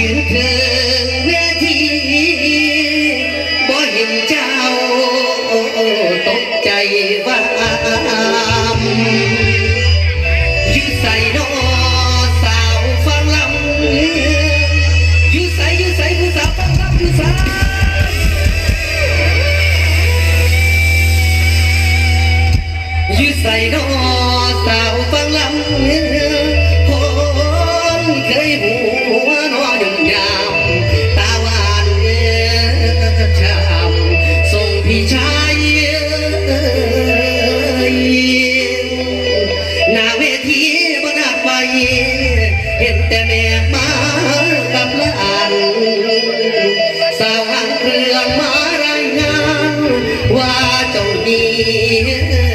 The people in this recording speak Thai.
ยืนถึงเวทีบ่เห็นเจ้าตกใจว่ายืดใส่นอสาวฟังลำยืดใส่ยืดใส่ผู้สาวฟังลำยืดใส่ยืดใส่นอสาวฟังลำ เห็นแต่แม่มากับละอันสาวเครื่องมารายงานว่าเจ้านี้